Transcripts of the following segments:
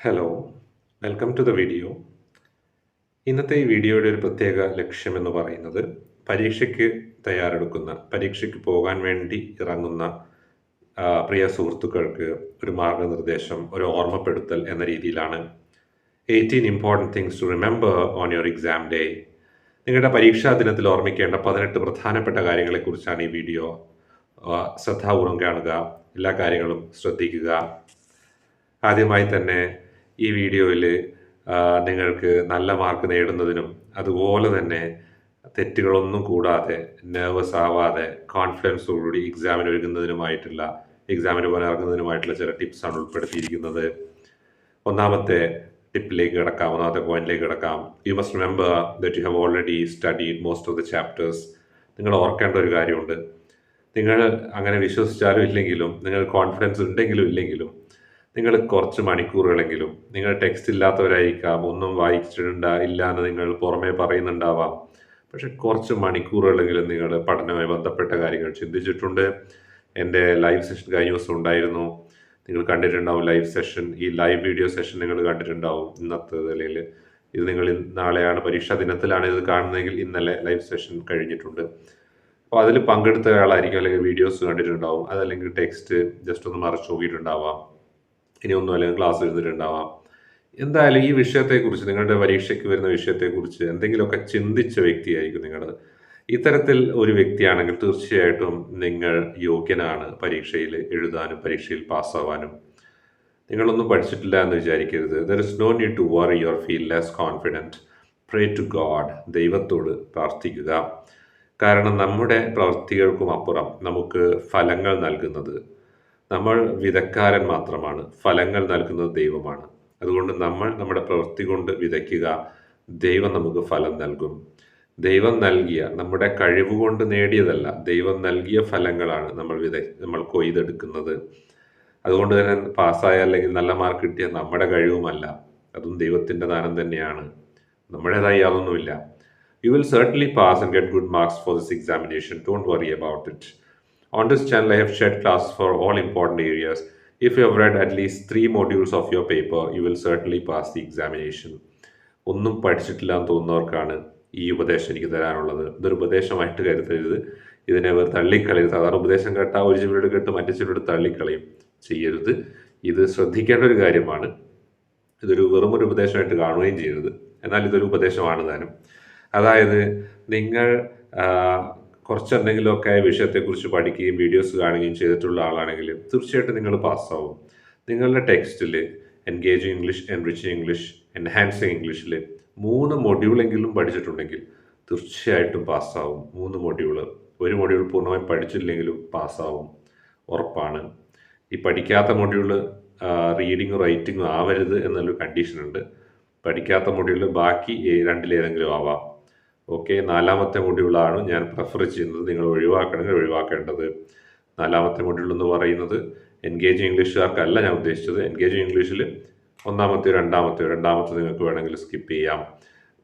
Hello welcome to the video ഇന്നത്തെ ഈ വീഡിയോയുടെ ഒരു പ്രത്യേക ലക്ഷ്യമെന്ന് പറയുന്നത് പരീക്ഷയ്ക്ക് തയ്യാറെടുക്കുന്ന പരീക്ഷയ്ക്ക് പോകാൻ വേണ്ടി ഇറങ്ങുന്ന പ്രിയ സുഹൃത്തുക്കൾക്ക് ഒരു മാർഗനിർദ്ദേശം ഒരു ഓർമ്മപ്പെടുത്തൽ എന്ന രീതിയിലാണ് eighteen important things to remember on your exam day നിങ്ങളുടെ പരീക്ഷാ ദിനത്തിൽ ഓർമ്മിക്കേണ്ട പതിനെട്ട് പ്രധാനപ്പെട്ട കാര്യങ്ങളെക്കുറിച്ചാണ് ഈ വീഡിയോ. ശ്രദ്ധാപൂർവം കാണുക എല്ലാ കാര്യങ്ങളും ശ്രദ്ധിക്കുക. ആദ്യമായി തന്നെ ഈ വീഡിയോയിൽ നിങ്ങൾക്ക് നല്ല മാർക്ക് നേടുന്നതിനും അതുപോലെ തന്നെ തെറ്റുകളൊന്നും കൂടാതെ നെർവസ് ആവാതെ കോൺഫിഡൻസോടുകൂടി എക്സാമിന് ഒരുങ്ങുന്നതിനുമായിട്ടുള്ള എക്സാമിന് പോലെ ഇറങ്ങുന്നതിനുമായിട്ടുള്ള ചില ടിപ്സാണ് ഉൾപ്പെടുത്തിയിരിക്കുന്നത്. ഒന്നാമത്തെ ടിപ്പിലേക്ക് കിടക്കാം. ഒന്നാമത്തെ പോയിന്റിലേക്ക് കിടക്കാം. You must remember that you have already studied most of the chapters നിങ്ങൾ ഓർക്കേണ്ട ഒരു കാര്യമുണ്ട്. നിങ്ങൾ അങ്ങനെ വിശ്വസിച്ചാലും ഇല്ലെങ്കിലും നിങ്ങൾ കോൺഫിഡൻസ് ഉണ്ടെങ്കിലും ഇല്ലെങ്കിലും നിങ്ങൾ കുറച്ച് മണിക്കൂറുകളെങ്കിലും നിങ്ങൾ ടെക്സ്റ്റ് ഇല്ലാത്തവരായിരിക്കാം ഒന്നും വായിച്ചിട്ടുണ്ട ഇല്ല എന്ന് നിങ്ങൾ പുറമേ പറയുന്നുണ്ടാവാം. പക്ഷെ കുറച്ച് മണിക്കൂറുകളെങ്കിലും നിങ്ങൾ പഠനവുമായി ബന്ധപ്പെട്ട കാര്യങ്ങൾ ചിന്തിച്ചിട്ടുണ്ട്. എന്റെ ലൈവ് സെഷൻ കഴിഞ്ഞ ദിവസം ഉണ്ടായിരുന്നു. നിങ്ങൾ കണ്ടിട്ടുണ്ടാവും ലൈവ് സെഷൻ ഈ ലൈവ് വീഡിയോ സെഷൻ നിങ്ങൾ കണ്ടിട്ടുണ്ടാവും ഇന്നത്തെ നിലയിൽ. ഇത് നിങ്ങൾ നാളെയാണ് പരീക്ഷാ ദിനത്തിലാണ് ഇത് കാണുന്നതെങ്കിൽ ഇന്നലെ ലൈവ് സെഷൻ കഴിഞ്ഞിട്ടുണ്ട്. അപ്പോൾ അതിൽ പങ്കെടുത്ത ആളായിരിക്കും അല്ലെങ്കിൽ വീഡിയോസ് കണ്ടിട്ടുണ്ടാവും. അതല്ലെങ്കിൽ ടെക്സ്റ്റ് ജസ്റ്റ് ഒന്ന് മറച്ചു നോക്കിയിട്ടുണ്ടാവാം. ഇനി ഒന്നും അല്ലെങ്കിൽ ക്ലാസ് എഴുതിയിട്ടുണ്ടാവാം എന്തായാലും ഈ വിഷയത്തെക്കുറിച്ച് നിങ്ങളുടെ പരീക്ഷയ്ക്ക് വരുന്ന വിഷയത്തെക്കുറിച്ച് എന്തെങ്കിലുമൊക്കെ ചിന്തിച്ച വ്യക്തിയായിരിക്കും നിങ്ങൾ ഇത്തരത്തിൽ ഒരു വ്യക്തിയാണെങ്കിൽ തീർച്ചയായിട്ടും നിങ്ങൾ യോഗ്യനാണ് പരീക്ഷയിൽ എഴുതാനും പരീക്ഷയിൽ പാസ്സാവാനും. നിങ്ങളൊന്നും പഠിച്ചിട്ടില്ല എന്ന് വിചാരിക്കരുത്. There is no need to worry your feel less confident pray to God ദൈവത്തോട് പ്രാർത്ഥിക്കുക. കാരണം നമ്മുടെ പ്രവൃത്തികൾക്കും അപ്പുറം നമുക്ക് ഫലങ്ങൾ നൽകുന്നത് നമ്മൾ വിതക്കാരൻ മാത്രമാണ്. ഫലങ്ങൾ നൽകുന്നത് ദൈവമാണ്. അതുകൊണ്ട് നമ്മൾ നമ്മുടെ പ്രവൃത്തി കൊണ്ട് വിതയ്ക്കുക. ദൈവം നമുക്ക് ഫലം നൽകും. ദൈവം നൽകിയ നമ്മുടെ കഴിവ് കൊണ്ട് നേടിയതല്ല. ദൈവം നൽകിയ ഫലങ്ങളാണ് നമ്മൾ വിത നമ്മൾ കൊയ്തെടുക്കുന്നത്. അതുകൊണ്ട് തന്നെ പാസ്സായ അല്ലെങ്കിൽ നല്ല മാർക്ക് കിട്ടിയ നമ്മുടെ കഴിവുമല്ല. അതും ദൈവത്തിന്റെ ദാനം തന്നെയാണ്. നമ്മുടേതായി അതൊന്നുമില്ല you will certainly pass and get good marks for this examination don't worry about it On this channel, I have shared classes for all important areas. If you have read at least three modules of your paper, you will certainly pass the examination. ഒന്നും പഠിച്ചിട്ടില്ല എന്ന് തോന്നുന്നവർക്കാണ് ഈ ഉപദേശം എനിക്ക് തരാനുള്ളത്. ഇതൊരു ഉപദേശമായിട്ട് കരുതരുത്. ഇതിനെ വെറുതെ തള്ളിക്കളയും സാധാരണ ഉപദേശം കേട്ടാൽ ഒരു ചിലരോട് കേട്ട് മറ്റു ചിലരോട് തള്ളിക്കളയും ചെയ്യരുത്. ഇത് ശ്രദ്ധിക്കേണ്ട ഒരു കാര്യമാണ്. ഇതൊരു വെറും ഒരു ഉപദേശമായിട്ട് കാണുകയും ചെയ്യരുത്. എന്നാൽ ഇതൊരു ഉപദേശമാണ് താനും. അതായത് നിങ്ങൾ കുറച്ചെന്തെങ്കിലുമൊക്കെ വിഷയത്തെക്കുറിച്ച് പഠിക്കുകയും വീഡിയോസ് കാണുകയും ചെയ്തിട്ടുള്ള ആളാണെങ്കിൽ തീർച്ചയായിട്ടും നിങ്ങൾ പാസ്സാവും നിങ്ങളുടെ ടെക്സ്റ്റിൽ engaging English enriching English enhancing ഇംഗ്ലീഷിൽ മൂന്ന് മൊഡ്യൂളെങ്കിലും പഠിച്ചിട്ടുണ്ടെങ്കിൽ തീർച്ചയായിട്ടും പാസ്സാവും മൂന്ന് മൊഡ്യൂൾ ഒരു മൊഡ്യൂൾ പൂർണമായും പഠിച്ചില്ലെങ്കിലും പാസ്സാവും ഉറപ്പാണ്. ഈ പഠിക്കാത്ത മൊഡ്യൂൾ റീഡിങ്ങും റൈറ്റിങ്ങും ആവരുത് എന്നൊരു കണ്ടീഷനുണ്ട് പഠിക്കാത്ത മൊഡ്യൂൾ ബാക്കി രണ്ടിലേതെങ്കിലും ആവാം. ഓക്കെ നാലാമത്തെ മൊഡ്യൂളാണ് ഞാൻ പ്രിഫർ ചെയ്യുന്നത്. നിങ്ങൾ ഒഴിവാക്കണമെങ്കിൽ ഒഴിവാക്കേണ്ടത്. നാലാമത്തെ മൊഡ്യൂൾ എന്ന് പറയുന്നത് എൻഗേജിങ് ഇംഗ്ലീഷുകാർക്കല്ല ഞാൻ ഉദ്ദേശിച്ചത്. എൻഗേജിങ് ഇംഗ്ലീഷിൽ ഒന്നാമത്തെയോ രണ്ടാമത്തെയോ രണ്ടാമത്തെ നിങ്ങൾക്ക് വേണമെങ്കിൽ സ്കിപ്പ് ചെയ്യാം.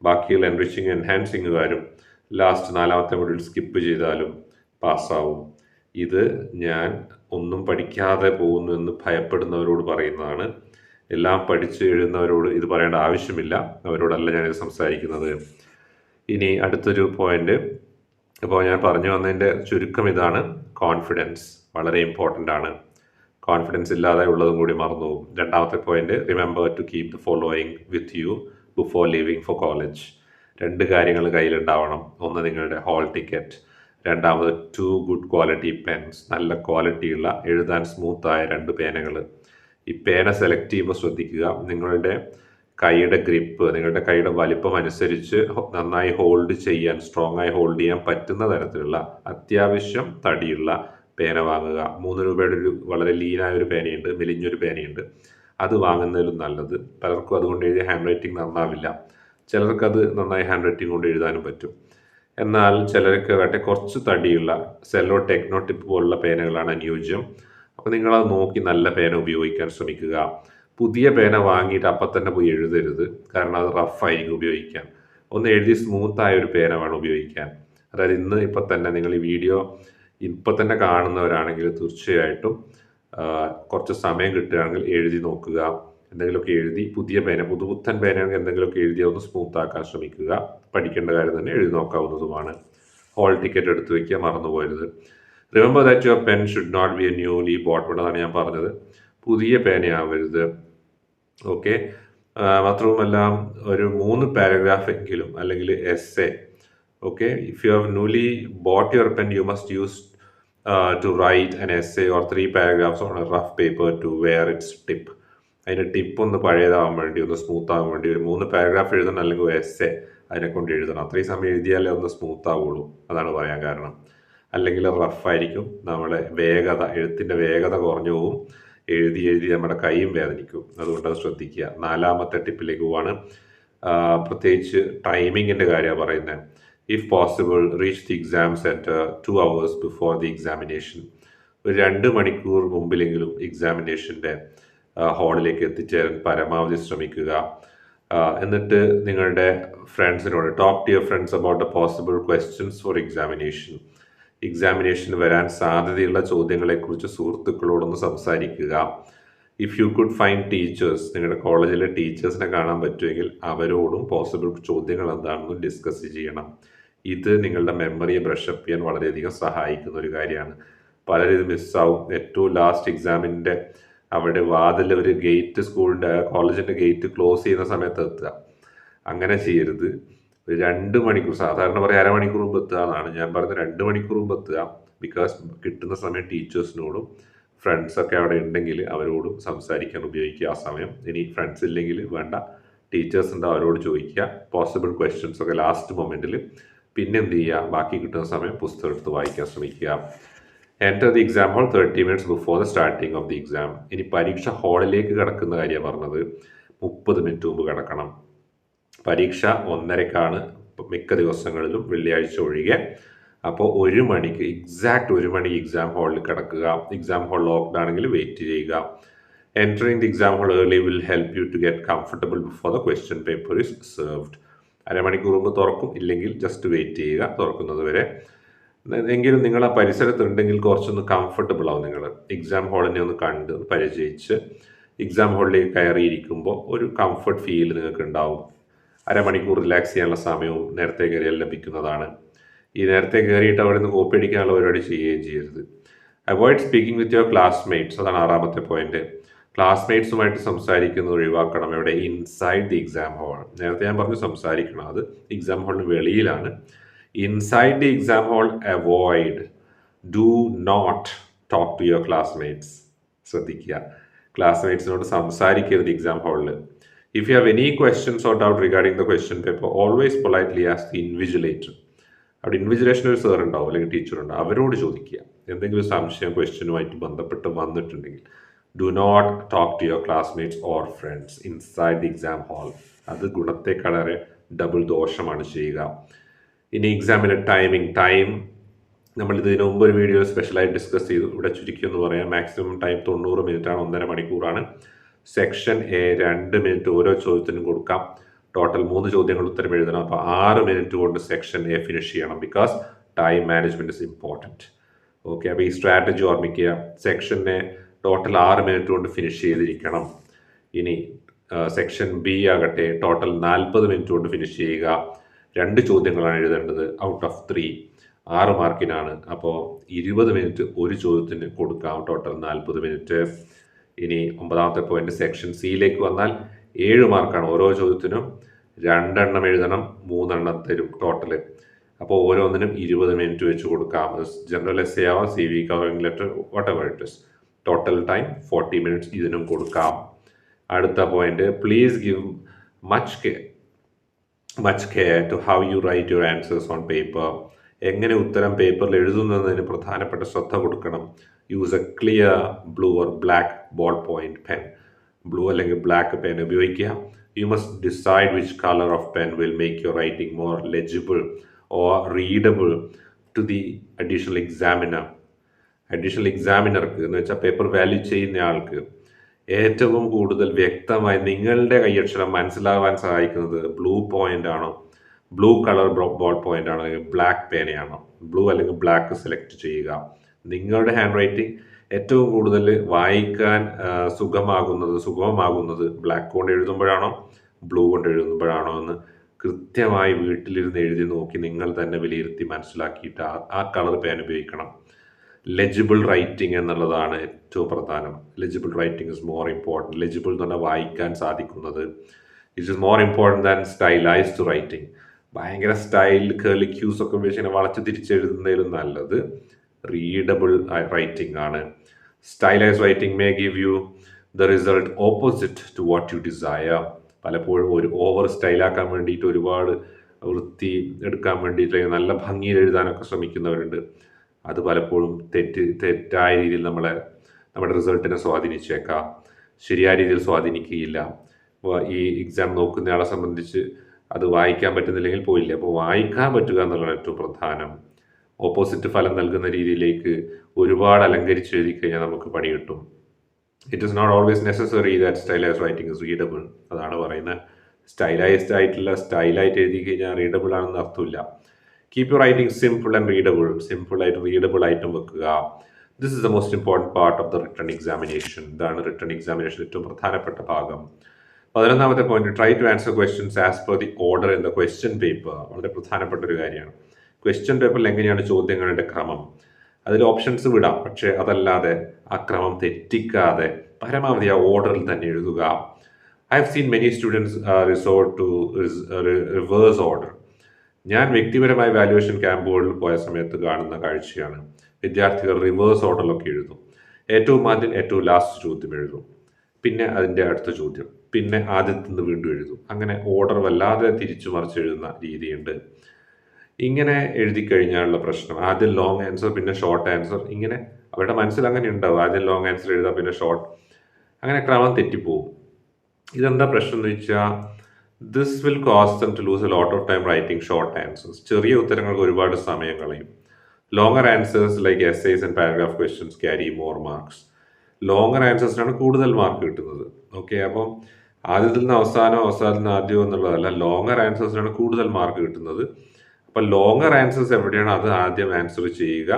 ബാക്കിയുള്ള എൻറിച്ചിങ് എൻഹാൻസിങ്ങുകാരും ലാസ്റ്റ് നാലാമത്തെ മൊഡ്യൂൾ സ്കിപ്പ് ചെയ്താലും പാസ്സാവും. ഇത് ഞാൻ ഒന്നും പഠിക്കാതെ പോകുന്നു എന്ന് ഭയപ്പെടുന്നവരോട് പറയുന്നതാണ്. എല്ലാം പഠിച്ച് എഴുതുന്നവരോട് ഇത് പറയേണ്ട ആവശ്യമില്ല. അവരോടല്ല ഞാനിത് സംസാരിക്കുന്നത്. ഇനി അടുത്തൊരു പോയിന്റ് അപ്പോൾ ഞാൻ പറഞ്ഞു വന്നതിന്റെ ചുരുക്കം ഇതാണ് കോൺഫിഡൻസ് വളരെ ഇമ്പോർട്ടന്റ് ആണ്. കോൺഫിഡൻസ് ഇല്ലാതെ ഉള്ളതും കൂടി മറന്നു പോകും. രണ്ടാമത്തെ point remember to keep the following with you before leaving for college രണ്ട് കാര്യങ്ങൾ കയ്യിലുണ്ടാവണം. ഒന്ന് നിങ്ങളുടെ ഹോൾ ടിക്കറ്റ് രണ്ടാമത് ടു ഗുഡ് ക്വാളിറ്റി പെൻസ് നല്ല ക്വാളിറ്റിയുള്ള എഴുതാൻ സ്മൂത്തായ രണ്ട് പേനകൾ ഈ പേന സെലക്ട് ചെയ്യുമ്പോൾ ശ്രദ്ധിക്കുക. നിങ്ങളുടെ കൈയുടെ ഗ്രിപ്പ് നിങ്ങളുടെ കൈയുടെ വലിപ്പം അനുസരിച്ച് നന്നായി ഹോൾഡ് ചെയ്യാൻ സ്ട്രോങ് ആയി ഹോൾഡ് ചെയ്യാൻ പറ്റുന്ന തരത്തിലുള്ള അത്യാവശ്യം തടിയുള്ള പേന വാങ്ങുക. മൂന്ന് രൂപയുടെ ഒരു വളരെ ലീനായ ഒരു പേനയുണ്ട് മെലിഞ്ഞൊരു പേനയുണ്ട്. അത് വാങ്ങുന്നതിലും നല്ലത്. പലർക്കും അതുകൊണ്ട് എഴുതിയ ഹാൻഡ് റൈറ്റിംഗ് നന്നാവില്ല ചിലർക്കത് നന്നായി ഹാൻഡ് റൈറ്റിംഗ് കൊണ്ട് എഴുതാനും പറ്റും. എന്നാൽ ചിലർക്ക് ആകട്ടെ കുറച്ച് തടിയുള്ള സെല്ലോ ടെക്നോ ടിപ്പ് പോലുള്ള പേനകളാണ് അനുയോജ്യം. അപ്പോൾ നിങ്ങളത് നോക്കി നല്ല പേന ഉപയോഗിക്കാൻ ശ്രമിക്കുക. പുതിയ പേന വാങ്ങിയിട്ട് അപ്പം തന്നെ പോയി എഴുതരുത്. കാരണം അത് റഫായിരിക്കും ഉപയോഗിക്കാൻ. ഒന്ന് എഴുതി സ്മൂത്തായ ഒരു പേന വേണം ഉപയോഗിക്കാൻ. അതായത് ഇന്ന് ഇപ്പം തന്നെ നിങ്ങൾ ഈ വീഡിയോ ഇപ്പം തന്നെ കാണുന്നവരാണെങ്കിൽ തീർച്ചയായിട്ടും കുറച്ച് സമയം കിട്ടുകയാണെങ്കിൽ എഴുതി നോക്കുക. എന്തെങ്കിലുമൊക്കെ എഴുതി പുതിയ പേന പുതുപുത്തൻ പേനയാണെങ്കിൽ എന്തെങ്കിലുമൊക്കെ എഴുതി ഒന്ന് സ്മൂത്ത് ആക്കാൻ ശ്രമിക്കുക. പഠിക്കേണ്ട കാര്യം തന്നെ എഴുതി നോക്കാവുന്നതുമാണ്. ഹോൾ ടിക്കറ്റ് എടുത്തു വയ്ക്കുക മറന്നു പോരുത്. Remember that your pen should not be a newly bought എന്നാണ് ഞാൻ പറഞ്ഞത്. പുതിയ പേനയാവരുത്. ഓക്കെ. മാത്രവുമല്ല ഒരു മൂന്ന് പാരഗ്രാഫ് എങ്കിലും അല്ലെങ്കിൽ essay okay. If you have newly bought your pen you must use to write an essay or three paragraphs on a rough paper to wear its tip അതിന്റെ ടിപ്പ് ഒന്ന് പഴയതാവാൻ വേണ്ടി ഒന്ന് സ്മൂത്ത് ആവാൻ വേണ്ടി ഒരു മൂന്ന് പാരഗ്രാഫ് എഴുതണം അല്ലെങ്കിൽ എസ് എ അതിനെ കൊണ്ട് എഴുതണം. അത്രയും സമയം എഴുതിയാലേ ഒന്ന് സ്മൂത്ത് ആവുള്ളൂ. അതാണ് പറയാൻ കാരണം. അല്ലെങ്കിൽ റഫായിരിക്കും നമ്മുടെ വേഗത എഴുത്തിന്റെ വേഗത കുറഞ്ഞു പോകും എഴുതി എഴുതി നമ്മുടെ കൈയും വേദനിക്കും. അതുകൊണ്ട് അത് ശ്രദ്ധിക്കുക. നാലാമത്തെ ടിപ്പിലേക്ക് പോവാണ്. പ്രത്യേകിച്ച് ടൈമിങ്ങിന്റെ കാര്യമാണ് പറയുന്നത്. If possible reach the exam centre two hours before the examination ഒരു രണ്ട് മണിക്കൂർ മുമ്പിലെങ്കിലും എക്സാമിനേഷന്റെ ഹാളിലേക്ക് എത്തിച്ചേരാൻ പരമാവധി ശ്രമിക്കുക. എന്നിട്ട് നിങ്ങളുടെ ഫ്രണ്ട്സിനോട് talk to your friends about the possible questions for examination എക്സാമിനേഷന് വരാൻ സാധ്യതയുള്ള ചോദ്യങ്ങളെക്കുറിച്ച് സുഹൃത്തുക്കളോടൊന്ന് സംസാരിക്കുക. If you could find teachers നിങ്ങളുടെ കോളേജിലെ ടീച്ചേഴ്സിനെ കാണാൻ പറ്റുമെങ്കിൽ അവരോടും പോസിബിൾ ചോദ്യങ്ങൾ എന്താണെന്ന് ഡിസ്കസ് ചെയ്യണം. ഇത് നിങ്ങളുടെ മെമ്മറിയെ ബ്രഷപ്പ് ചെയ്യാൻ വളരെയധികം സഹായിക്കുന്ന ഒരു കാര്യമാണ്. പലരും മിസ്സാവും ഏറ്റവും ലാസ്റ്റ് എക്സാമിന്റെ അവിടെ വാതിൽ ഒരു ഗേറ്റ് സ്കൂളിന്റെ കോളേജിന്റെ ഗേറ്റ് ക്ലോസ് ചെയ്യുന്ന സമയത്ത് എത്തുക. അങ്ങനെ ചെയ്യരുത്. രണ്ട് മണിക്കൂർ സാധാരണ പറയാം അരമണിക്കൂർ മുമ്പ് എത്തുക എന്നാണ്. ഞാൻ പറഞ്ഞത് രണ്ട് മണിക്കൂർ മുമ്പ് എത്തുക ബിക്കോസ് കിട്ടുന്ന സമയം ടീച്ചേഴ്സിനോടും ഫ്രണ്ട്സൊക്കെ അവിടെ ഉണ്ടെങ്കിൽ അവരോടും സംസാരിക്കാൻ ഉപയോഗിക്കുക ആ സമയം. ഇനി ഫ്രണ്ട്സ് ഇല്ലെങ്കിൽ വേണ്ട ടീച്ചേഴ്സ് ഉണ്ട് അവരോട് ചോദിക്കുക പോസിബിൾ ക്വസ്റ്റ്യൻസ് ഒക്കെ ലാസ്റ്റ് മൊമെന്റിൽ പിന്നെ എന്ത് ചെയ്യുക ബാക്കി കിട്ടുന്ന സമയം പുസ്തകം എടുത്ത് വായിക്കാൻ ശ്രമിക്കുക. Enter the exam hall thirty minutes before the starting of the exam ഇനി പരീക്ഷ ഹാളിലേക്ക് കിടക്കുന്ന കാര്യമാണ് പറഞ്ഞത്. മുപ്പത് മിനിറ്റ് മുമ്പ് കിടക്കണം. പരീക്ഷ ഒന്നരക്കാണ് മിക്ക ദിവസങ്ങളിലും വെള്ളിയാഴ്ച ഒഴികെ. അപ്പോൾ ഒരു മണിക്ക് എക്സാക്ട് ഒരു മണി എക്സാം ഹാളിൽ കിടക്കുക എക്സാം ഹാൾ ലോക്ക്ഡ് ആണെങ്കിൽ വെയിറ്റ് ചെയ്യുക. Entering the exam hall early will help you to get comfortable before the question paper is served അരമണിക്കൂർ മുമ്പ് തുറക്കും ഇല്ലെങ്കിൽ ജസ്റ്റ് വെയിറ്റ് ചെയ്യുക തുറക്കുന്നത് വരെ. എങ്കിലും നിങ്ങൾ ആ പരിസരത്തുണ്ടെങ്കിൽ കുറച്ചൊന്ന് കംഫർട്ടബിൾ ആവും നിങ്ങൾ. എക്സാം ഹാളിനെ ഒന്ന് കണ്ട് പരിചയിച്ച് എക്സാം ഹാളിലേക്ക് കയറിയിരിക്കുമ്പോൾ ഒരു കംഫർട്ട് ഫീൽ നിങ്ങൾക്ക് ഉണ്ടാവും. അരമണിക്കൂർ റിലാക്സ് ചെയ്യാനുള്ള സമയവും നേരത്തെ കയറിയാൽ ലഭിക്കുന്നതാണ്. ഈ നേരത്തെ കയറിയിട്ട് അവിടെ നിന്ന് കോപ്പി അടിക്കാനുള്ള പരിപാടി ചെയ്യുകയും ചെയ്യരുത്. Avoid speaking with your classmates അതാണ് ആറാമത്തെ പോയിന്റ് ക്ലാസ്മേറ്റ്സുമായിട്ട് സംസാരിക്കുന്നത് ഒഴിവാക്കണം. എവിടെ ഇൻസൈഡ് ദി എക്സാം ഹാൾ നേരത്തെ ഞാൻ പറഞ്ഞു സംസാരിക്കണം. അത് എക്സാം ഹാളിന് വെളിയിലാണ്. Inside the exam hall avoid do not talk to your classmates ശ്രദ്ധിക്കുക. ക്ലാസ്മേറ്റ്സിനോട് സംസാരിക്കരുത് എക്സാം ഹാളിൽ if you have any questions or doubt regarding the question paper, always politely ask the invigilator. അവിടെ ഇൻവിജിലേഷൻ ഒരു സാർ ഉണ്ടാവും അല്ലെങ്കിൽ teacher ഉണ്ടാവും. അവരോട് ചോദിക്കുക. എന്തെങ്കിലും സംശയം ക്വസ്റ്റ്യനുമായിട്ട് ബന്ധപ്പെട്ട് വന്നിട്ടുണ്ടെങ്കിൽ do not talk to your classmates or friends inside the exam hall അത് ഗുണത്തെക്കാളേറെ ഡബിൾ ദോഷമാണ് ചെയ്യുക. ഇനി എക്സാമിന്റെ ടൈമിംഗ് ടൈം നമ്മൾ ഇതിനു മുമ്പ് ഒരു വീഡിയോ സ്പെഷ്യലായി ഡിസ്കസ് ചെയ്തു. ഇവിടെ ചുരുക്കി എന്ന് പറയാം. മാക്സിമം ടൈം തൊണ്ണൂറ് മിനിറ്റാണ് ഒന്നര മണിക്കൂറാണ്. സെക്ഷൻ എ രണ്ട് മിനിറ്റ് ഓരോ ചോദ്യത്തിനും കൊടുക്കാം. ടോട്ടൽ മൂന്ന് ചോദ്യങ്ങൾ ഉത്തരം എഴുതണം. അപ്പോൾ ആറ് മിനിറ്റ് കൊണ്ട് സെക്ഷൻ എ ഫിനിഷ് ചെയ്യണം because time management is important okay അപ്പോൾ ഈ സ്ട്രാറ്റജി ഓർമ്മിക്കുക. സെക്ഷനെ ടോട്ടൽ ആറ് മിനിറ്റ് കൊണ്ട് ഫിനിഷ് ചെയ്തിരിക്കണം. ഇനി സെക്ഷൻ ബി ആകട്ടെ ടോട്ടൽ നാൽപ്പത് മിനിറ്റ് കൊണ്ട് ഫിനിഷ് ചെയ്യുക. രണ്ട് ചോദ്യങ്ങളാണ് എഴുതേണ്ടത്. ഔട്ട് ഓഫ് ത്രീ ആറ് മാർക്കിനാണ് അപ്പോൾ ഇരുപത് മിനിറ്റ് ഒരു ചോദ്യത്തിന് കൊടുക്കാം. ടോട്ടൽ നാൽപ്പത് മിനിറ്റ് ഇനി ഒമ്പതാമത്തെ പോയിന്റ് സെക്ഷൻ സിയിലേക്ക് വന്നാൽ ഏഴ് മാർക്കാണ് ഓരോ ചോദ്യത്തിനും രണ്ടെണ്ണം എഴുതണം മൂന്നെണ്ണം തരും ടോട്ടൽ അപ്പോൾ ഓരോന്നിനും ഇരുപത് മിനിറ്റ് വെച്ച് കൊടുക്കാം. ജനറൽ എസ് എ ആവാം C V covering letter whatever it is total time forty minutes ഇതിനും കൊടുക്കാം. അടുത്ത point please give much care much care to how you write your answers on paper എങ്ങനെ ഉത്തരം പേപ്പറിൽ എഴുതുന്നതിന് പ്രധാനപ്പെട്ട ശ്രദ്ധ കൊടുക്കണം. Use a clear blue or black ball point pen blue അല്ലെങ്കിൽ ബ്ലാക്ക് പെൻ ഉപയോഗിക്കുക. You must decide which colour of pen will make your writing more legible or readable to the additional examiner additional എക്സാമിനർക്ക് എന്ന് വെച്ചാൽ paper value ചെയ്യുന്ന ആൾക്ക് ഏറ്റവും കൂടുതൽ വ്യക്തമായി നിങ്ങളുടെ കൈയക്ഷരം മനസ്സിലാവാൻ സഹായിക്കുന്നത് ബ്ലൂ പോയിന്റ് ആണോ ബ്ലൂ കളർ ബോൾ പോയിന്റ് ആണ് അല്ലെങ്കിൽ ബ്ലാക്ക് പേനയാണ്. ബ്ലൂ അല്ലെങ്കിൽ ബ്ലാക്ക് സെലക്ട് ചെയ്യുക. നിങ്ങളുടെ ഹാൻഡ് റൈറ്റിംഗ് ഏറ്റവും കൂടുതൽ വായിക്കാൻ സുഖമാകുന്നത് സുഗമമാകുന്നത് ബ്ലാക്ക് കൊണ്ട് എഴുതുമ്പോഴാണോ ബ്ലൂ കൊണ്ട് എഴുതുമ്പോഴാണോ എന്ന് കൃത്യമായി വീട്ടിലിരുന്ന് എഴുതി നോക്കി നിങ്ങൾ തന്നെ വിലയിരുത്തി മനസ്സിലാക്കിയിട്ട് ആ ആ കളർ പേൻ ഉപയോഗിക്കണം. ലെജിബിൾ റൈറ്റിംഗ് എന്നുള്ളതാണ് ഏറ്റവും പ്രധാനം. Legible writing is more important legible എന്ന് പറഞ്ഞാൽ വായിക്കാൻ സാധിക്കുന്നത്. It is more important than stylised writing ഭയങ്കര സ്റ്റൈൽ കേളി ക്യൂസ് ഒക്കെ ഉപയോഗിച്ച് ഇങ്ങനെ വളച്ച് തിരിച്ചെഴുതുന്നതിലും നല്ലത്. റീഡബിൾ റൈറ്റിംഗ് ആണ്. Stylise writing may give you the result opposite to what you desire പലപ്പോഴും ഒരു ഓവർ സ്റ്റൈലാക്കാൻ വേണ്ടിയിട്ട് ഒരുപാട് വൃത്തി എടുക്കാൻ വേണ്ടിയിട്ട് നല്ല ഭംഗിയിൽ എഴുതാനൊക്കെ ശ്രമിക്കുന്നവരുണ്ട്. അത് പലപ്പോഴും തെറ്റ് തെറ്റായ രീതിയിൽ നമ്മളെ നമ്മുടെ റിസൾട്ടിനെ സ്വാധീനിച്ചേക്കാം. ശരിയായ രീതിയിൽ സ്വാധീനിക്കുകയില്ല. ഈ എക്സാം നോക്കുന്നയാളെ സംബന്ധിച്ച് അത് വായിക്കാൻ പറ്റുന്നില്ലെങ്കിൽ പോയില്ല. അപ്പോൾ വായിക്കാൻ പറ്റുക എന്നുള്ളതാണ് ഏറ്റവും പ്രധാനം. ഓപ്പോസിറ്റ് ഫലം നൽകുന്ന രീതിയിലേക്ക് ഒരുപാട് അലങ്കരിച്ച് എഴുതി കഴിഞ്ഞാൽ നമുക്ക് പണി കിട്ടും. It is not always necessary that stylise writing is readable അതാണ് പറയുന്നത്. സ്റ്റൈലൈസ്ഡ് ആയിട്ടുള്ള സ്റ്റൈലായിട്ട് എഴുതി കഴിഞ്ഞാൽ റീഡബിൾ ആണെന്ന് അർത്ഥമില്ല. Keep you writing simple and readable simple ആയിട്ട് റീഡബിൾ ആയിട്ടും വെക്കുക. This is the most important part of the written examination ഇതാണ് റിട്ടേൺ എക്സാമിനേഷൻ ഏറ്റവും പ്രധാനപ്പെട്ട ഭാഗം. പതിനൊന്നാമത്തെ point try to answer questions as per the order in the question paper വളരെ പ്രധാനപ്പെട്ട ഒരു കാര്യമാണ്. ക്വസ്റ്റ്യൻ പേപ്പറിൽ എങ്ങനെയാണ് ചോദ്യങ്ങളുടെ ക്രമം? അതിൽ ഓപ്ഷൻസ് വിടാം പക്ഷേ അതല്ലാതെ ആ ക്രമം തെറ്റിക്കാതെ പരമാവധി ആ ഓർഡറിൽ തന്നെ എഴുതുക. I have seen many students resort to reverse order ഞാൻ വ്യക്തിപരമായ വാല്യുവേഷൻ ക്യാമ്പുകളിൽ പോയ സമയത്ത് കാണുന്ന കാഴ്ചയാണ്. വിദ്യാർത്ഥികൾ റിവേഴ്സ് ഓർഡറിലൊക്കെ എഴുതും. ഏറ്റവും ആദ്യം ഏറ്റവും ലാസ്റ്റ് ചോദ്യം എഴുതും. പിന്നെ അതിന്റെ അടുത്ത ചോദ്യം. പിന്നെ ആദ്യത്തു നിന്ന് വീണ്ടും എഴുതും. അങ്ങനെ ഓർഡർ വല്ലാതെ തിരിച്ചു മറിച്ച് എഴുതുന്ന രീതിയുണ്ട്. ഇങ്ങനെ എഴുതി കഴിഞ്ഞാലുള്ള പ്രശ്നം. ആദ്യം ലോങ് ആൻസർ പിന്നെ ഷോർട്ട് ആൻസർ ഇങ്ങനെ അവരുടെ മനസ്സിൽ അങ്ങനെ ഉണ്ടാവും. ആദ്യം ലോങ് ആൻസർ എഴുതാം പിന്നെ ഷോർട്ട് അങ്ങനെ ക്രമം തെറ്റിപ്പോവും. ഇതെന്താ പ്രശ്നം എന്ന് വെച്ചാൽ this will cause them to lose a lot of time writing short answers ചെറിയ ഉത്തരങ്ങൾക്ക് ഒരുപാട് സമയം കളയും. Longer answers like essays and paragraph questions carry more marks longer ആൻസേഴ്സിനാണ് കൂടുതൽ മാർക്ക് കിട്ടുന്നത്. ഓക്കെ അപ്പം ആദ്യത്തിൽ നിന്ന് അവസാനം അവസാനത്തിൽ നിന്ന് ആദ്യം എന്നുള്ളതല്ല. ലോങ്ങർ ആൻസേഴ്സിനാണ് കൂടുതൽ മാർക്ക് കിട്ടുന്നത്. അപ്പം ലോങ്ങർ ആൻസേഴ്സ് എവിടെയാണ് അത് ആദ്യം ആൻസർ ചെയ്യുക?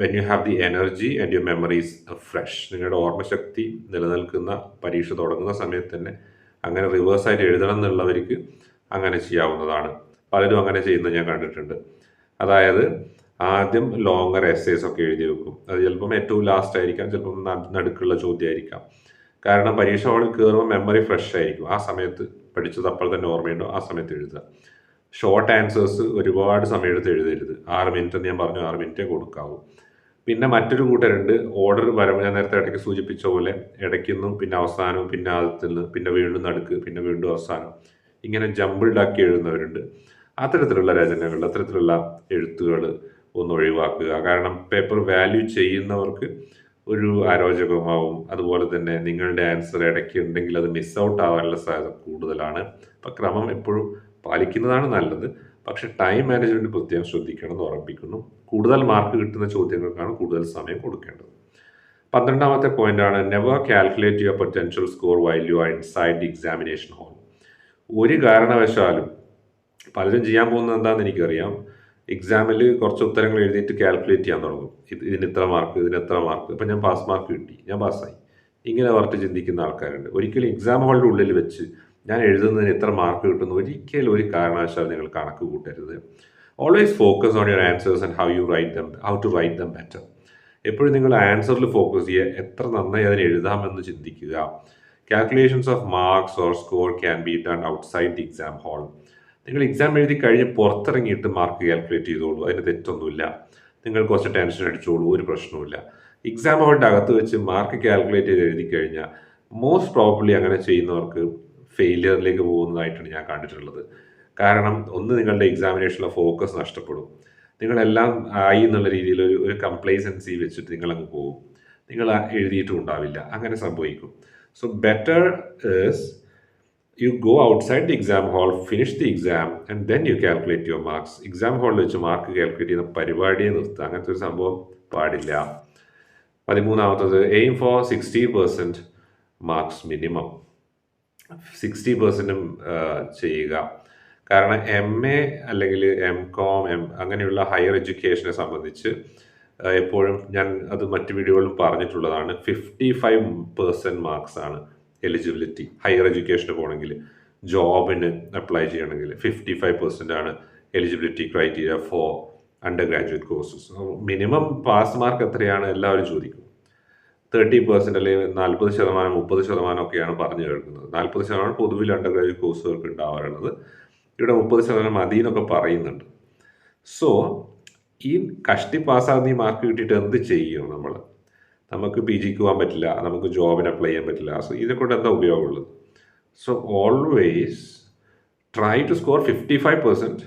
When you have the energy and your memories fresh നിങ്ങളുടെ ഓർമ്മശക്തി നിലനിൽക്കുന്ന പരീക്ഷ തുടങ്ങുന്ന സമയത്ത് തന്നെ അങ്ങനെ റിവേഴ്സ് ആയിട്ട് എഴുതണം എന്നുള്ളവർക്ക് അങ്ങനെ ചെയ്യാവുന്നതാണ്. പലരും അങ്ങനെ ചെയ്യുന്നത് ഞാൻ കണ്ടിട്ടുണ്ട്. അതായത് ആദ്യം ലോങ്ങർ എസ്സേസ് ഒക്കെ എഴുതി വെക്കും. അത് ചിലപ്പം ഏറ്റവും ലാസ്റ്റ് ആയിരിക്കാം ചിലപ്പം നടുക്കുള്ള ചോദ്യമായിരിക്കാം. കാരണം പരീക്ഷ ഹാളിൽ കയറുമ്പോൾ മെമ്മറി ഫ്രഷ് ആയിരിക്കും. ആ സമയത്ത് പഠിച്ചത് അപ്പോൾ തന്നെ ഓർമ്മയുണ്ടോ. ആ സമയത്ത് എഴുതുക. ഷോർട്ട് ആൻസേഴ്സ് ഒരുപാട് സമയം എടുത്ത് എഴുതരുത്. ആറ് മിനിറ്റ് എന്ന് ഞാൻ പറഞ്ഞു ആറ് മിനിറ്റേ കൊടുക്കാവൂ. പിന്നെ മറ്റൊരു കൂട്ടരുണ്ട്. ഓർഡർ വരവ് ഞാൻ നേരത്തെ ഇടയ്ക്ക് സൂചിപ്പിച്ച പോലെ ഇടയ്ക്കുന്നും പിന്നെ അവസാനം പിന്നെ ആദ്യത്തിൽ നിന്ന് പിന്നെ വീണ്ടും നടുക്ക് പിന്നെ വീണ്ടും അവസാനം. ഇങ്ങനെ ജമ്പിൾഡ് ആക്കി എഴുതുന്നവരുണ്ട്. അത്തരത്തിലുള്ള രചനകൾ അത്തരത്തിലുള്ള എഴുത്തുകൾ ഒന്ന് ഒഴിവാക്കുക. കാരണം പേപ്പർ വാല്യൂ ചെയ്യുന്നവർക്ക് ഒരു അരോചകമാവും അതുപോലെ തന്നെ നിങ്ങളുടെ ആൻസർ ഇടയ്ക്ക് ഉണ്ടെങ്കിൽ അത് മിസ് ഔട്ട് ആവാനുള്ള സാധ്യത കൂടുതലാണ്. അപ്പം ക്രമം എപ്പോഴും പാലിക്കുന്നതാണ് നല്ലത്. പക്ഷേ ടൈം മാനേജ്മെന്റ് പ്രത്യേകം ശ്രദ്ധിക്കണം എന്ന് ഉറപ്പിക്കുന്നു. കൂടുതൽ മാർക്ക് കിട്ടുന്ന ചോദ്യങ്ങൾക്കാണ് കൂടുതൽ സമയം കൊടുക്കേണ്ടത്. പന്ത്രണ്ടാമത്തെ പോയിന്റ് ആണ് never calculate your potential score while you are inside the examination hall ഒരു കാരണവശാലും പലരും ചെയ്യാൻ പോകുന്നത് എന്താണെന്ന് എനിക്കറിയാം. എക്സാമിൽ കുറച്ച് ഉത്തരങ്ങൾ എഴുതിയിട്ട് കാൽക്കുലേറ്റ് ചെയ്യാൻ തുടങ്ങും. ഇത് ഇതിന് ഇത്ര മാർക്ക് ഇതിന് എത്ര മാർക്ക് ഇപ്പം ഞാൻ പാസ് മാർക്ക് കിട്ടി. ഞാൻ പാസ്സായി ഇങ്ങനെ പറഞ്ഞിട്ട് ചിന്തിക്കുന്ന ആൾക്കാരുണ്ട്. ഒരിക്കലും എക്സാം ഹാളിന്റെ ഉള്ളിൽ വെച്ച് ഞാൻ എഴുതുന്നതിന് എത്ര മാർക്ക് കിട്ടുന്നു ഒരിക്കലും ഒരു കാരണവശാലും നിങ്ങൾ കണക്ക് കൂട്ടരുത്. Always focus on your answers and how you write them how to write them better എപ്പോഴും നിങ്ങൾ ആൻസറിൽ ഫോക്കസ് ചെയ്യുക. എത്ര നന്നായി അതിന് എഴുതാമെന്ന് ചിന്തിക്കുക. Calculations of marks or score can be done outside the exam hall നിങ്ങൾ എക്സാം എഴുതി കഴിഞ്ഞ് പുറത്തിറങ്ങിയിട്ട് മാർക്ക് കാൽക്കുലേറ്റ് ചെയ്തോളൂ. അതിന് തെറ്റൊന്നുമില്ല. നിങ്ങൾ കുറച്ച് ടെൻഷൻ അടിച്ചോളൂ. ഒരു പ്രശ്നവുമില്ല. എക്സാം അവരുടെ അകത്ത് വെച്ച് മാർക്ക് കാൽക്കുലേറ്റ് ചെയ്ത് എഴുതി കഴിഞ്ഞാൽ മോസ്റ്റ് പ്രോബ്ലി അങ്ങനെ ചെയ്യുന്നവർക്ക് ഫെയിലിയറിലേക്ക് പോകുന്നതായിട്ടാണ് ഞാൻ കണ്ടിട്ടുള്ളത്. കാരണം ഒന്ന് നിങ്ങളുടെ എക്സാമിനേഷനിലെ ഫോക്കസ് നഷ്ടപ്പെടും. നിങ്ങളെല്ലാം ആയി എന്നുള്ള രീതിയിൽ ഒരു ഒരു കംപ്ലൈസൻസി വെച്ചിട്ട് നിങ്ങളങ്ങ് പോകും. നിങ്ങൾ എഴുതിയിട്ടും ഉണ്ടാവില്ല. അങ്ങനെ സംഭവിക്കും. So better is you go outside the exam hall finish the exam and then you calculate your marks exam ഹാളിൽ വെച്ച് മാർക്ക് കാൽക്കുലേറ്റ് ചെയ്യുന്ന പരിപാടിയെ നിർത്തുക. അങ്ങനത്തെ ഒരു സംഭവം പാടില്ല. പതിമൂന്നാമത്തത് aim for sixty percent marks minimum sixty പെർസെന്റും ചെയ്യുക. കാരണം എം എ അല്ലെങ്കിൽ എം കോം എം അങ്ങനെയുള്ള ഹയർ എഡ്യൂക്കേഷനെ സംബന്ധിച്ച് എപ്പോഴും ഞാൻ അത് മറ്റു വീഡിയോകളിൽ പറഞ്ഞിട്ടുള്ളതാണ്. ഫിഫ്റ്റി ഫൈവ് പെർസെന്റ് മാർക്സ് ആണ്. എലിജിബിലിറ്റി ഹയർ എഡ്യൂക്കേഷന് പോകണമെങ്കിൽ ജോബിന് അപ്ലൈ ചെയ്യണമെങ്കിൽ ഫിഫ്റ്റി ഫൈവ് പെർസെന്റ് ആണ് eligibility criteria for undergraduate courses minimum pass mark എത്രയാണ്? എല്ലാവരും ചോദിക്കും. തേർട്ടി പെർസെന്റ് അല്ലെങ്കിൽ നാൽപ്പത് ശതമാനം മുപ്പത് ശതമാനം ഒക്കെയാണ് പറഞ്ഞു കേൾക്കുന്നത്. നാൽപ്പത് ശതമാനം പൊതുവിൽ അണ്ടർ ഗ്രാജുവേറ്റ് കോഴ്സുകൾക്ക് ഉണ്ടാവാറുള്ളത്. ഇവിടെ മുപ്പത് ശതമാനം മതി എന്നൊക്കെ പറയുന്നുണ്ട്. സോ ഈ കഷ്ടി പാസ്സാകുന്ന ഈ മാർക്ക് കിട്ടിയിട്ട് എന്ത് ചെയ്യും നമ്മൾ? നമുക്ക് പി ജിക്ക് പോകാൻ പറ്റില്ല നമുക്ക് ജോബിന് അപ്ലൈ ചെയ്യാൻ പറ്റില്ല. സോ ഇതിനെക്കൊണ്ട് എന്താ ഉപയോഗമുള്ളത്? So always try to score fifty five percent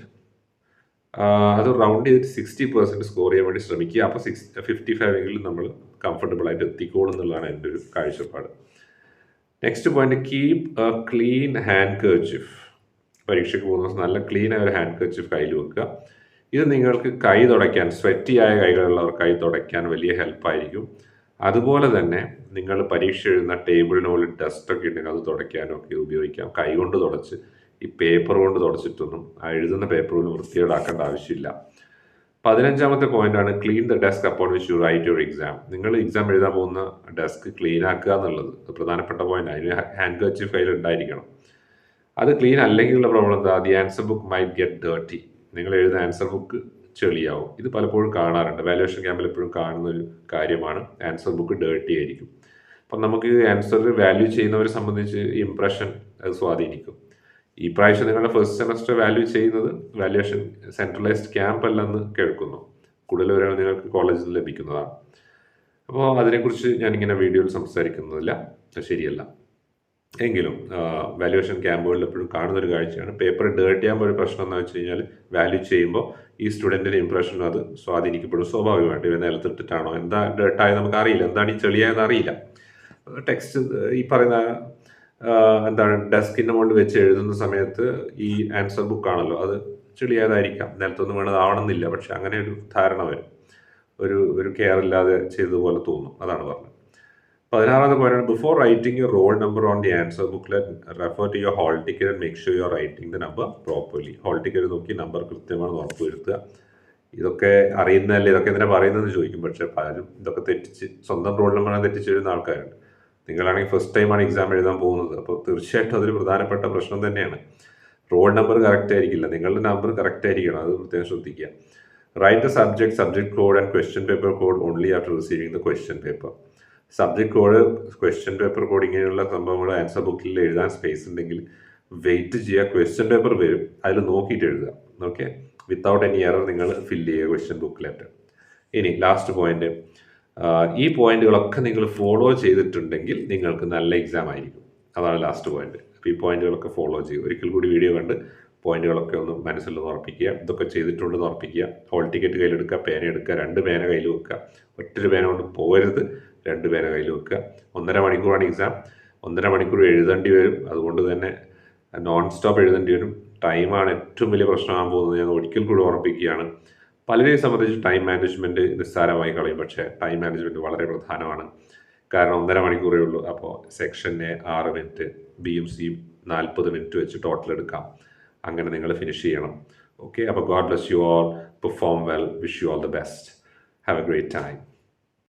അത് റൗണ്ട് ചെയ്തിട്ട് സിക്സ്റ്റി പെർസെന്റ് സ്കോർ ചെയ്യാൻ വേണ്ടി ശ്രമിക്കുക. അപ്പോൾ സിക്സ് ഫിഫ്റ്റി ഫൈവ് എങ്കിലും നമ്മൾ കംഫർട്ടബിൾ ആയിട്ട് എത്തിക്കോളും എന്നുള്ളതാണ് എന്റെ ഒരു കാഴ്ചപ്പാട്. Next point keep a clean handkerchief പരീക്ഷയ്ക്ക് പോകുന്ന ദിവസം നല്ല ക്ലീൻ ആയ ഒരു ഹാൻഡ് കർച്ചിഫ് കയ്യിൽ വെക്കുക. ഇത് നിങ്ങൾക്ക് കൈ തുടയ്ക്കാൻ സ്വെറ്റി ആയ കൈകളുള്ളവർ കൈ തുടയ്ക്കാൻ വലിയ ഹെൽപ്പായിരിക്കും അതുപോലെ തന്നെ നിങ്ങൾ പരീക്ഷ എഴുതുന്ന ടേബിളിനുള്ളിൽ ഡസ്റ്റൊക്കെ ഉണ്ടെങ്കിൽ അത് തുടയ്ക്കാനും ഒക്കെ ഉപയോഗിക്കാം. കൈ കൊണ്ട് തുടച്ച് ഈ പേപ്പർ കൊണ്ട് തുടച്ചിട്ടൊന്നും ആ എഴുതുന്ന പേപ്പറുകൾ വൃത്തിയോടാക്കേണ്ട ആവശ്യമില്ല. പതിനഞ്ചാമത്തെ പോയിന്റാണ് clean the desk upon which you write your exam നിങ്ങൾ എക്സാം എഴുതാൻ പോകുന്ന ഡെസ്ക് ക്ലീൻ ആക്കുക എന്നുള്ളത് പ്രധാനപ്പെട്ട പോയിന്റ് അതിന് ഹാൻഡ് കച്ച് ഫയൽ ഉണ്ടായിരിക്കണം. അത് ക്ലീൻ അല്ലെങ്കിലുള്ള പ്രോബ്ലം എന്താ? The answer book might get dirty നിങ്ങൾ എഴുതുന്ന ആൻസർ ബുക്ക് ചെളിയാവും. ഇത് പലപ്പോഴും കാണാറുണ്ട്. വാലുവേഷൻ ക്യാമ്പിൽ എപ്പോഴും കാണുന്ന ഒരു കാര്യമാണ്. ആൻസർ ബുക്ക് ഡേർട്ടി ആയിരിക്കും. അപ്പം നമുക്ക് ആൻസർ വാല്യൂ ചെയ്യുന്നവരെ സംബന്ധിച്ച് ഇംപ്രഷൻ അത് സ്വാധീനിക്കും. ഈ പ്രാവശ്യം നിങ്ങളുടെ ഫസ്റ്റ് സെമസ്റ്റർ വാല്യൂ ചെയ്യുന്നത് വാല്യുവേഷൻ സെൻട്രലൈസ്ഡ് ക്യാമ്പ് അല്ലെന്ന് കേൾക്കുന്നു. കൂടുതൽ വിവരങ്ങൾ നിങ്ങൾക്ക് കോളേജിൽ ലഭിക്കുന്നതാണ്. അപ്പോൾ അതിനെക്കുറിച്ച് ഞാനിങ്ങനെ വീഡിയോയിൽ സംസാരിക്കുന്നതില്ല. ശരിയല്ല. എങ്കിലും വാല്യുവേഷൻ ക്യാമ്പുകളിൽ എപ്പോഴും കാണുന്ന ഒരു കാഴ്ചയാണ്. പേപ്പർ ഡേർട്ട് ചെയ്യുമ്പോൾ ഒരു പ്രശ്നം എന്ന് വെച്ച് കഴിഞ്ഞാൽ വാല്യൂ ചെയ്യുമ്പോൾ ഈ സ്റ്റുഡന്റിന്റെ ഇംപ്രഷനും അത് സ്വാധീനിക്കപ്പെടും സ്വാഭാവികമായിട്ട്. ഇവ നിലത്തിട്ടിട്ടാണോ? എന്താ ഡേർട്ടായത് നമുക്ക് അറിയില്ല എന്താണ് ഈ ചെളിയായെന്ന് അറിയില്ല. ടെക്സ്റ്റ് ഈ പറയുന്ന എന്താണ് ഡെസ്കിന്റെ മുകളിൽ വെച്ച് എഴുതുന്ന സമയത്ത് ഈ ആൻസർ ബുക്ക് ആണല്ലോ. അത് ചെളിയായതായിരിക്കാം. നിലത്തൊന്നും വേണതാവണമെന്നില്ല. പക്ഷെ അങ്ങനെ ഒരു ധാരണ വരും. ഒരു ഒരു കെയർ ഇല്ലാതെ ചെയ്തതുപോലെ തോന്നും. അതാണ് പറഞ്ഞത്. പതിനാറാമത്തെ point before writing your roll number on the answer booklet refer to your hall ticket and make sure your writing the number properly hall ticket നോക്കി നമ്പർ കൃത്യമാണെന്ന് ഉറപ്പുവരുത്തുക ഇതൊക്കെ അറിയുന്നതല്ലേ? ഇതൊക്കെ എന്തിനാ പറയുന്നതെന്ന് ചോദിക്കും. പക്ഷേ പലരും ഇതൊക്കെ തെറ്റിച്ച് സ്വന്തം റോൾ നമ്പറാണ് തെറ്റിച്ചെഴുതുന്ന ആൾക്കാരുണ്ട്. നിങ്ങളാണെങ്കിൽ ഫസ്റ്റ് ടൈമാണ് എക്സാം എഴുതാൻ പോകുന്നത്. അപ്പോൾ തീർച്ചയായിട്ടും അതൊരു പ്രധാനപ്പെട്ട പ്രശ്നം തന്നെയാണ്. റോൾ നമ്പർ കറക്റ്റ് ആയിരിക്കില്ല. നിങ്ങളുടെ നമ്പർ കറക്റ്റ് ആയിരിക്കണം. അത് പ്രത്യേകം ശ്രദ്ധിക്കുക. Write the subject subject code and question paper code only after receiving the question paper subject code question paper code ഇങ്ങനെയുള്ള സംഭവങ്ങൾ ആൻസർ ബുക്കിൽ എഴുതാൻ സ്പേസ് ഉണ്ടെങ്കിൽ വെയിറ്റ് ചെയ്യുക. ക്വസ്റ്റ്യൻ പേപ്പർ വരും. അതിൽ നോക്കിയിട്ട് എഴുതുക. ഓക്കെ വിത്തൗട്ട് എനി എറർ നിങ്ങൾ ഫില്ല് ചെയ്യുക ക്വസ്റ്റ്യൻ ബുക്കിലായിട്ട് ഇനി ലാസ്റ്റ് പോയിന്റ് ഈ പോയിന്റുകളൊക്കെ നിങ്ങൾ ഫോളോ ചെയ്തിട്ടുണ്ടെങ്കിൽ നിങ്ങൾക്ക് നല്ല എക്സാം ആയിരിക്കും. അതാണ് ലാസ്റ്റ് പോയിന്റ് അപ്പോൾ ഈ പോയിന്റുകളൊക്കെ ഫോളോ ചെയ്യുക. ഒരിക്കൽ കൂടി വീഡിയോ കണ്ട് പോയിന്റുകളൊക്കെ ഒന്ന് മനസ്സിലൊന്ന് ഉറപ്പിക്കുക. ഇതൊക്കെ ചെയ്തിട്ടുണ്ടെന്ന് ഉറപ്പിക്കുക. ഹോൾ ടിക്കറ്റ് കയ്യിലെടുക്കുക. പേന എടുക്കുക. രണ്ട് പേന കയ്യിൽ വെക്കുക. ഒറ്റൊരു പേന കൊണ്ട് പോകരുത്. രണ്ട് പേന കയ്യിൽ വെക്കുക. ഒന്നര മണിക്കൂറാണ് എക്സാം ഒന്നര മണിക്കൂർ എഴുതേണ്ടി വരും. അതുകൊണ്ട് തന്നെ നോൺ സ്റ്റോപ്പ് എഴുതേണ്ടി വരും. ടൈമാണ് ഏറ്റവും വലിയ പ്രശ്നമാകാൻ പോകുന്നത്. ഞാൻ ഒരിക്കൽ കൂടി ഓർമ്മിപ്പിക്കുകയാണ്. പലരെയും സംബന്ധിച്ച് ടൈം മാനേജ്മെന്റ് നിസ്സാരമായി കളയും. പക്ഷേ ടൈം മാനേജ്മെന്റ് വളരെ പ്രധാനമാണ്. കാരണം ഒന്നര മണിക്കൂറേ ഉള്ളൂ. അപ്പോൾ സെക്ഷൻ എ ആറ് മിനിറ്റ് ബി എം സിയും നാൽപ്പത് മിനിറ്റ് വെച്ച് ടോട്ടൽ എടുക്കാം. അങ്ങനെ നിങ്ങൾ ഫിനിഷ് ചെയ്യണം. ഓക്കെ അപ്പോൾ God bless you all perform well wish you all the best have a great time